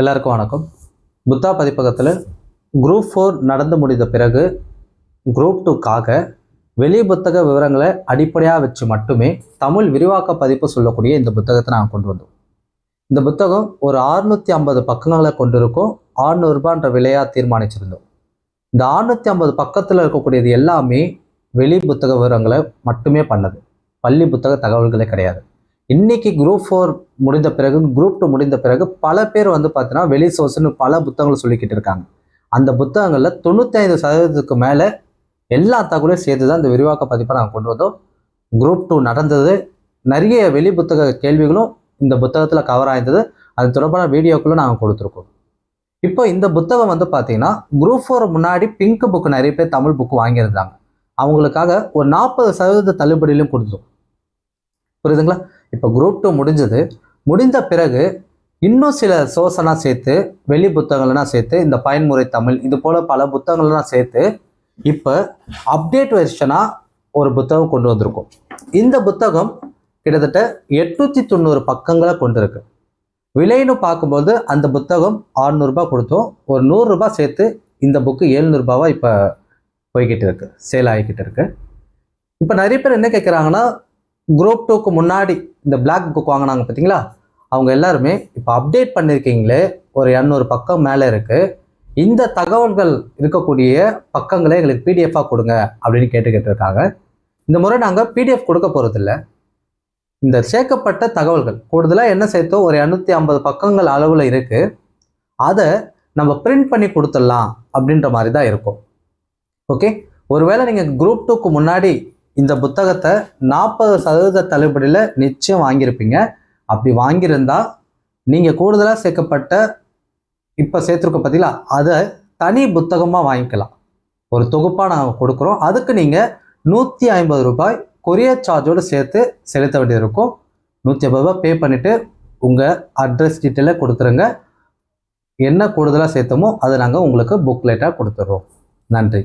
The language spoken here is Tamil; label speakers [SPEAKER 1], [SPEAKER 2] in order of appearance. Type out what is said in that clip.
[SPEAKER 1] எல்லாருக்கும் வணக்கம். புத்தா பதிப்பகத்தில் குரூப் ஃபோர் நடந்து முடிந்த பிறகு குரூப் டூக்காக வெளி புத்தக விவரங்களை அடிப்படையாக வச்சு மட்டுமே தமிழ் விரிவாக்க பதிப்பு சொல்லக்கூடிய இந்த புத்தகத்தை நாங்கள் கொண்டு வந்தோம். இந்த புத்தகம் ஒரு ஆறுநூற்றி ஐம்பது பக்கங்களை கொண்டிருக்கும். ஆறுநூறுபான்ற விலையாக தீர்மானிச்சிருந்தோம். இந்த ஆறுநூற்றி ஐம்பது பக்கத்தில் இருக்கக்கூடியது எல்லாமே வெளி புத்தக விவரங்களை மட்டுமே பண்ணது. பள்ளி புத்தக தகவல்களே கிடையாது. இன்னைக்கு குரூப் ஃபோர் முடிந்த பிறகு குரூப் டூ முடிந்த பிறகு பல பேர் வந்து பார்த்தீங்கன்னா வெளி சோர்ஸ்னு பல புத்தகங்கள் சொல்லிக்கிட்டு இருக்காங்க. அந்த புத்தகங்களில் தொண்ணூத்தைந்து சதவீதத்துக்கு மேலே எல்லா தகவலையும் சேர்த்து தான் இந்த விரிவாக்க பதிப்பை நாங்கள் கொண்டு வந்தோம். குரூப் டூ நடந்தது. நிறைய வெளி புத்தக கேள்விகளும் இந்த புத்தகத்தில் கவர் ஆயிருந்தது. அது தொடர்பான வீடியோக்களும் நாங்கள் கொடுத்துருக்கோம். இப்போ இந்த புத்தகம் வந்து பார்த்தீங்கன்னா குரூப் ஃபோர் முன்னாடி பிங்க் புக் நிறைய பேர் தமிழ் புக் வாங்கியிருந்தாங்க. அவங்களுக்காக ஒரு நாற்பது சதவீத தள்ளுபடியிலும் கொடுத்தோம். புரியுதுங்களா? இப்போ குரூப் டூ முடிஞ்சது. முடிந்த பிறகு இன்னும் சில சோர்ஸெல்லாம் சேர்த்து வெளி புத்தகங்கள்லாம் சேர்த்து இந்த பயன்முறை தமிழ் இது போல் பல புத்தகங்கள்லாம் சேர்த்து இப்போ அப்டேட் வெர்ஷனாக ஒரு புத்தகம் கொண்டு வந்திருக்கோம். இந்த புத்தகம் கிட்டத்தட்ட எட்நூற்றி தொண்ணூறு பக்கங்களை கொண்டிருக்கு. விலைன்னு பார்க்கும்போது அந்த புத்தகம் 600 கொடுத்தோம். ஒரு நூறுரூபா சேர்த்து இந்த புக்கு எழுநூறுபாவாக இப்போ போய்கிட்டு இருக்கு. சேல் ஆகிக்கிட்டு இருக்கு. இப்போ நிறைய பேர் என்ன கேட்குறாங்கன்னா குரூப் டூக்கு முன்னாடி இந்த பிளாக் புக் வாங்கினாங்க பார்த்தீங்களா அவங்க எல்லாருமே இப்போ அப்டேட் பண்ணியிருக்கீங்களே ஒரு இரநூறு பக்கம் மேலே இருக்குது இந்த தகவல்கள் இருக்கக்கூடிய பக்கங்களை எங்களுக்கு பிடிஎஃபாக கொடுங்க அப்படின்னு கேட்டு கேட்டிருக்காங்க இந்த முறை நாங்கள் பிடிஎஃப் கொடுக்க போகிறதில்ல இந்த சேர்க்கப்பட்ட தகவல்கள் கூடுதலாக என்ன சேர்த்தோ ஒரு இரநூத்தி ஐம்பது பக்கங்கள் அளவில் இருக்குது அதை நம்ம பிரிண்ட் பண்ணி கொடுத்துடலாம் அப்படின்ற மாதிரி தான் இருக்கும். ஓகே ஒருவேளை நீங்கள் குரூப் டூக்கு முன்னாடி இந்த புத்தகத்தை நாற்பது சதவீத தள்ளுபடியில் நிச்சயம் வாங்கியிருப்பீங்க. அப்படி வாங்கியிருந்தால் நீங்கள் கூடுதலாக சேர்க்கப்பட்ட இப்போ சேர்த்துருக்க பார்த்தீங்களா அதை தனி புத்தகமாக வாங்கிக்கலாம். ஒரு தொகுப்பாக நாங்கள் கொடுக்குறோம். அதுக்கு நீங்கள் நூற்றி ஐம்பது ரூபாய் கொரியர் சார்ஜோடு சேர்த்து செலுத்த வேண்டியது இருக்கும் நூற்றி ஐம்பது ரூபாய் பே பண்ணிவிட்டு உங்கள் அட்ரஸ் டீட்டெயிலை கொடுத்துருங்க. என்ன கூடுதலாக சேர்த்தோமோ அதை நாங்கள் உங்களுக்கு புக்லெட்டாக கொடுத்துட்றோம். நன்றி.